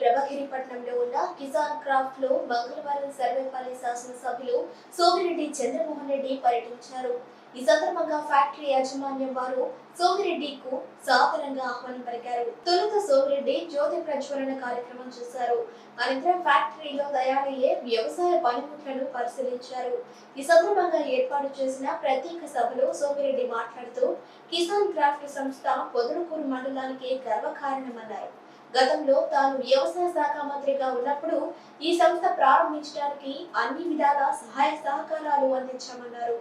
ప్రభగిరిపట్నంలో ఉన్న కిసాన్ క్రాఫ్ట్లో మంగళవారం సర్వేపల్లి శాసనసభ్యులు సోమిరెడ్డి చంద్రమోహన్ రెడ్డి పర్యటించారు. ఈ సందర్భంగా ఫ్యాక్టరీ యాజమాన్యం వారు సోమిరెడ్డికు సాదరంగా ఆహ్వానం పలికారు. తొలుత సోమిరెడ్డి జ్యోతి ప్రజ్వలన కార్యక్రమం చేశారు. అనంతరం ఫ్యాక్టరీలో తయారయ్యే వ్యవసాయ పనిముట్లను పరిశీలించారు. ఈ సందర్భంగా ఏర్పాటు చేసిన ప్రత్యేక సభలో సోమిరెడ్డి మాట్లాడుతూ కిసాన్ క్రాఫ్ట్ సంస్థ పొదలకూరు మండలానికి గర్వకారణమన్నారు. గతంలో తాను వ్యవసాయ శాఖ మంత్రిగా ఉన్నప్పుడు ఈ సంస్థ ప్రారంభించడానికి అన్ని విధాల సహాయ సహకారాలు అందించామన్నారు.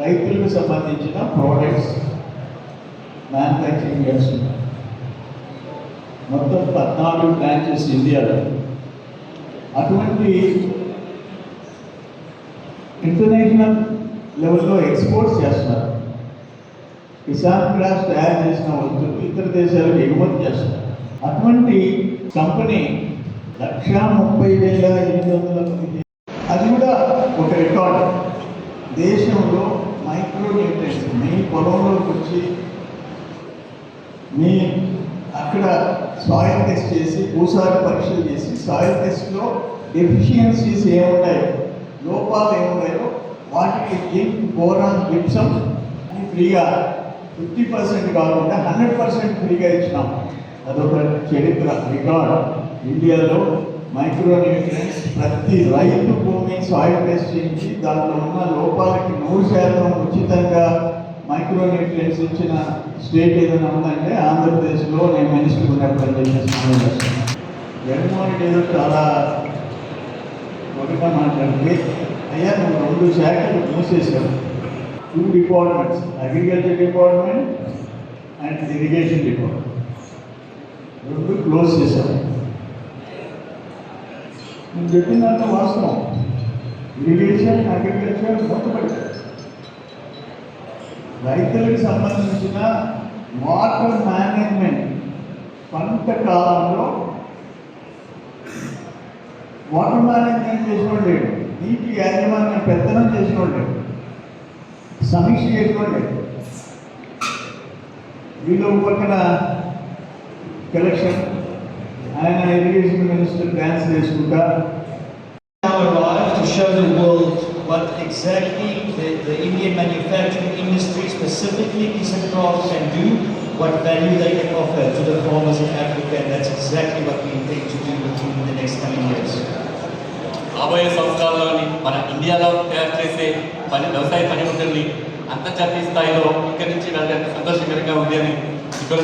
రైతులకు సంబంధించిన ప్రోడక్ట్స్ మ్యానుఫ్యాక్చరింగ్ చేస్తున్నారు. మొత్తం పద్నాలుగు బ్రాంచెస్ ఇండియాలో. అటువంటి ఇంటర్నేషనల్ లెవెల్లో ఎక్స్పోర్ట్స్ చేస్తున్నారు. కిసాన్ క్రాఫ్ట్ తయారు చేసిన వస్తువులు ఇతర దేశాలకు ఎగుమతి చేస్తున్నారు. అటువంటి కంపెనీ లక్ష ముప్పై వేల ఎనిమిది వందల మంది అది కూడా ఒక రికార్డ్ దేశంలో మైక్రో న్యూట్రియన్స్ మీ పొలంలోకి వచ్చి మీ అక్కడ సాయిల్ టెస్ట్ చేసి భూసార పరీక్షలు చేసి సాయిల్ టెస్ట్లో డెఫిషియన్సీస్ ఏమున్నాయో లోపాలు ఏమున్నాయో వాటికి జింక్ బోరాన్ గిప్సం అని ఫ్రీగా ఫిఫ్టీ పర్సెంట్ కాకుండా హండ్రెడ్ పర్సెంట్ ఫ్రీగా ఇచ్చినాం. అదొక చరిత్ర రికార్డ్. ఇండియాలో మైక్రో న్యూట్రియన్స్ ప్రతి రైతు భూమి సాయిల్ టెస్ట్ చేయించి దాంట్లో ఉన్న లోపాలకి నూరు శాతం ఉచితంగా మైక్రో న్యూట్రియన్స్ ఇచ్చిన స్టేట్ ఏదైనా ఉందంటే ఆంధ్రప్రదేశ్లో నేను మినిస్టర్ ఉన్నప్పుడు అని జగన్మోహన్ రెడ్డి ఏదో చాలా ఒకటిగా మాట్లాడితే అయ్యా నువ్వు రెండు శాఖలు మూసేశావు. Two departments agriculture department and irrigation department రెండు క్లోజ్ చేశావు. నేను చెప్పినంత వాస్తవం. ఇరిగేషన్ అగ్రికల్చర్ మూతపడ్డాయి రైతులకు సంబంధించిన వాటర్ మేనేజ్మెంట్ పంట కాలంలో వాటర్ మేనేజ్మెంట్ చేసుకోండి నీటి యాజమాన్యం పెత్తనం చేసుకోండి సమీక్ష చేసుకోండి వీళ్ళు పక్కన కలెక్షన్ ఆయన ఇరిగేషన్ మినిస్టర్ డ్యాన్స్ చేసుకుంటా now arrived to show the world what exactly the, the Indian manufacturing industry, specifically Kisancraft, can do, what value they can offer to the farmers in Africa, and that's exactly what we intend to do in the next coming years. రాబోయే సంవత్సరాల్లోని మన ఇండియాలో తయారు చేసే పని వ్యవసాయ పనిముట్లని అంతర్జాతీయ స్థాయిలో ఇక్కడి నుంచి వెళ్ళడానికి సంతోషకరంగా ఉంది అని ఇక్కడ